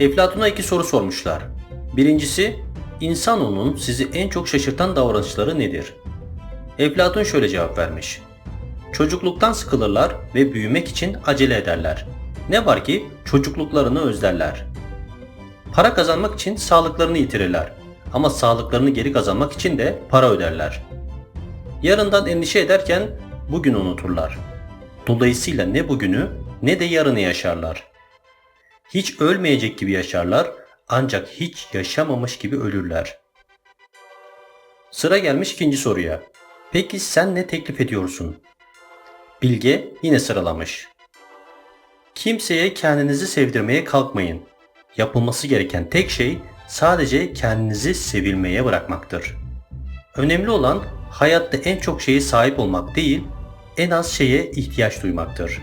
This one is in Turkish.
Eflatun'a iki soru sormuşlar. Birincisi, insanoğlunun sizi en çok şaşırtan davranışları nedir? Eflatun şöyle cevap vermiş. Çocukluktan sıkılırlar ve büyümek için acele ederler. Ne var ki çocukluklarını özlerler. Para kazanmak için sağlıklarını yitirirler. Ama sağlıklarını geri kazanmak için de para öderler. Yarından endişe ederken bugünü unuturlar. Dolayısıyla ne bugünü ne de yarını yaşarlar. Hiç ölmeyecek gibi yaşarlar ancak hiç yaşamamış gibi ölürler. Sıra gelmiş ikinci soruya. Peki sen ne teklif ediyorsun? Bilge yine sıralamış. Kimseye kendinizi sevdirmeye kalkmayın. Yapılması gereken tek şey sadece kendinizi sevilmeye bırakmaktır. Önemli olan hayatta en çok şeye sahip olmak değil, en az şeye ihtiyaç duymaktır.